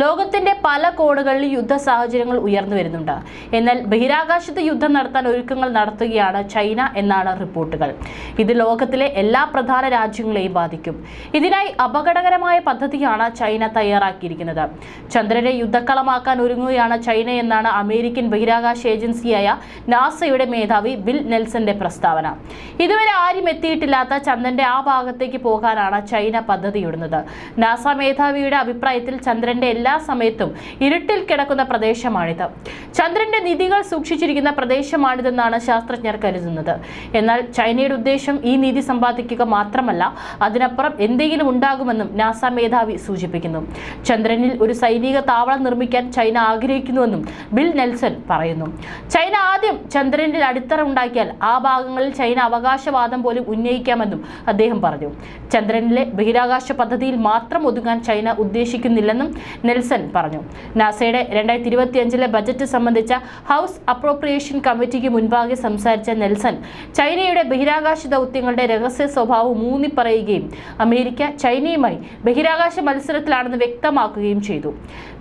ലോകത്തിന്റെ പല കോണുകളിൽ യുദ്ധ സാഹചര്യങ്ങൾ ഉയർന്നു വരുന്നുണ്ട്. എന്നാൽ ബഹിരാകാശത്ത് യുദ്ധം നടത്താൻ ഒരുക്കങ്ങൾ നടത്തുകയാണ് ചൈന എന്നാണ് റിപ്പോർട്ടുകൾ. ഇത് ലോകത്തിലെ എല്ലാ പ്രധാന രാജ്യങ്ങളെയും ബാധിക്കും. ഇതിനായി അപകടകരമായ പദ്ധതിയാണ് ചൈന തയ്യാറാക്കിയിരിക്കുന്നത്. ചന്ദ്രനെ യുദ്ധക്കളമാക്കാൻ ഒരുങ്ങുകയാണ് ചൈന എന്നാണ് അമേരിക്കൻ ബഹിരാകാശ ഏജൻസിയായ നാസയുടെ മേധാവി ബിൽ നെൽസന്റെ പ്രസ്താവന. ഇതുവരെ ആരും എത്തിയിട്ടില്ലാത്ത ചന്ദ്രന്റെ ആ ഭാഗത്തേക്ക് പോകാനാണ് ചൈന പദ്ധതിയിടുന്നത്. നാസ മേധാവിയുടെ അഭിപ്രായത്തിൽ ചന്ദ്രന്റെ എല്ലാ സമയത്തും ഇരുട്ടിൽ കിടക്കുന്ന പ്രദേശമാണിത്. ചന്ദ്രന്റെ നിധികൾ സൂക്ഷിച്ചിരിക്കുന്ന പ്രദേശമാണിതെന്നാണ് ശാസ്ത്രജ്ഞർ കരുതുന്നത്. എന്നാൽ ചൈനയുടെ ഉദ്ദേശം ഈ നിധി സമ്പാദിക്കുക മാത്രമല്ല അതിനപ്പുറം എന്തെങ്കിലും ഉണ്ടാകുമെന്നും നാസ മേധാവി സൂചിപ്പിക്കുന്നു. ചന്ദ്രനിൽ ഒരു സൈനിക താവളം നിർമ്മിക്കാൻ ചൈന ആഗ്രഹിക്കുന്നുവെന്നും ബിൽ നെൽസൺ പറയുന്നു. ചൈന ആദ്യം ചന്ദ്രനിൽ അടിത്തറ ഉണ്ടാക്കിയാൽ ആ ഭാഗങ്ങളിൽ ചൈന അവകാശവാദം പോലും ഉന്നയിക്കാമെന്നും അദ്ദേഹം പറഞ്ഞു. ചന്ദ്രനിലെ ബഹിരാകാശ പദ്ധതിയിൽ മാത്രം ഒതുങ്ങാൻ ചൈന ഉദ്ദേശിക്കുന്നില്ലെന്നും നെൽസൺ പറഞ്ഞു. നാസയുടെ രണ്ടായിരത്തി ഇരുപത്തിയഞ്ചിലെ ബജറ്റ് സംബന്ധിച്ച ഹൗസ് അപ്രോപ്രിയേഷൻ കമ്മിറ്റിക്ക് മുൻപാകെ സംസാരിച്ച നെൽസൺ ചൈനയുടെ ബഹിരാകാശ ദൗത്യങ്ങളുടെ രഹസ്യ സ്വഭാവം ഊന്നിപ്പറയുകയും അമേരിക്ക ചൈനയുമായി ബഹിരാകാശ മത്സരത്തിലാണെന്ന് വ്യക്തമാക്കുകയും ചെയ്തു.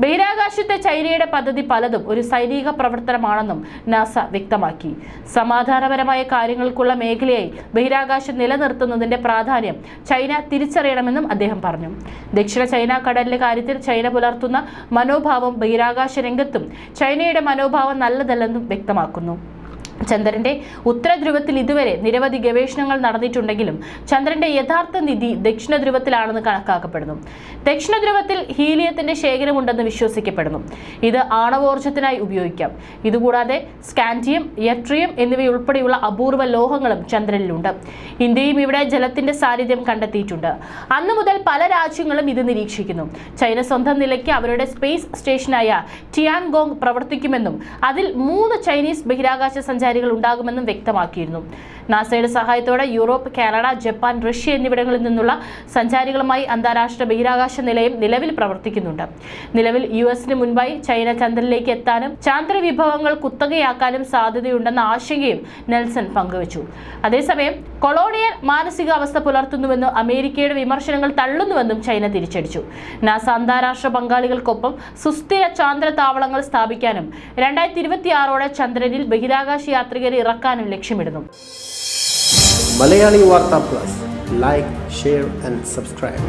ബഹിരാകാശത്തെ ചൈനയുടെ പദ്ധതി പലതും ഒരു സൈനിക പ്രവർത്തനമാണെന്നും നാസ വ്യക്തമാക്കി. സമാധാനപരമായ കാര്യങ്ങൾക്കുള്ള മേഖലയായി ബഹിരാകാശം നിലനിർത്തുന്നതിന്റെ പ്രാധാന്യം ചൈന തിരിച്ചറിയണമെന്നും അദ്ദേഹം പറഞ്ഞു. ദക്ഷിണ ചൈന കടലിലെ കാര്യത്തിൽ ചൈന പുലർത്തുന്ന മനോഭാവം ബഹിരാകാശ രംഗത്തും ചൈനയുടെ മനോഭാവം നല്ലതല്ലെന്നും വ്യക്തമാക്കുന്നു. ചന്ദ്രന്റെ ഉത്തരധ്രുവത്തിൽ ഇതുവരെ നിരവധി ഗവേഷണങ്ങൾ നടന്നിട്ടുണ്ടെങ്കിലും ചന്ദ്രന്റെ യഥാർത്ഥ നിധി ദക്ഷിണ ധ്രുവത്തിലാണെന്ന് കണക്കാക്കപ്പെടുന്നു. ദക്ഷിണ ധ്രുവത്തിൽ ഹീലിയത്തിന്റെ ശേഖരമുണ്ടെന്ന് വിശ്വസിക്കപ്പെടുന്നു. ഇത് ആണവോർജത്തിനായി ഉപയോഗിക്കാം. ഇതുകൂടാതെ സ്കാൻഡിയം യട്രിയം എന്നിവയുൾപ്പെടെയുള്ള അപൂർവ ലോഹങ്ങളും ചന്ദ്രനിലുണ്ട്. ഇന്ത്യയും ഇവിടെ ജലത്തിന്റെ സാന്നിധ്യം കണ്ടെത്തിയിട്ടുണ്ട്. അന്നു മുതൽ പല രാജ്യങ്ങളും ഇത് നിരീക്ഷിക്കുന്നു. ചൈന സ്വന്തം നിലയ്ക്ക് അവരുടെ സ്പേസ് സ്റ്റേഷനായ ടിയാൻഗോങ് പ്രവർത്തിക്കുമെന്നും അതിൽ മൂന്ന് ചൈനീസ് ബഹിരാകാശ സഞ്ചാരികൾ ഉണ്ടാകുമെന്നും വ്യക്തമാക്കിയിരുന്നു. നാസയുടെ സഹായത്തോടെ യൂറോപ്പ് കാനഡ ജപ്പാൻ റഷ്യ എന്നിവിടങ്ങളിൽ നിന്നുള്ള സഞ്ചാരികളുമായി അന്താരാഷ്ട്ര ബഹിരാകാശ നിലയം നിലവിൽ പ്രവർത്തിക്കുന്നുണ്ട്. നിലവിൽ യു എസിന് മുൻപായി ചൈന ചന്ദ്രനിലേക്ക് എത്താനും ചാന്ദ്ര വിഭവങ്ങൾ കുത്തകയാക്കാനും സാധ്യതയുണ്ടെന്ന ആശങ്കയും നെൽസൺ പങ്കുവച്ചു. അതേസമയം കൊളോണിയൽ മാനസികാവസ്ഥ പുലർത്തുന്നുവെന്ന് അമേരിക്കയുടെ വിമർശനങ്ങൾ തള്ളുന്നുവെന്നും ചൈന തിരിച്ചടിച്ചു. നാസ അന്താരാഷ്ട്ര പങ്കാളികൾക്കൊപ്പം സുസ്ഥിര ചാന്ദ്ര താവളങ്ങൾ സ്ഥാപിക്കാനും രണ്ടായിരത്തി ഇരുപത്തിയാറോടെ ചന്ദ്രനിൽ ബഹിരാകാശ യാത്രികരെ ഇറക്കാനും ലക്ഷ്യമിടുന്നു. Malayali Vartha plus. Like share and subscribe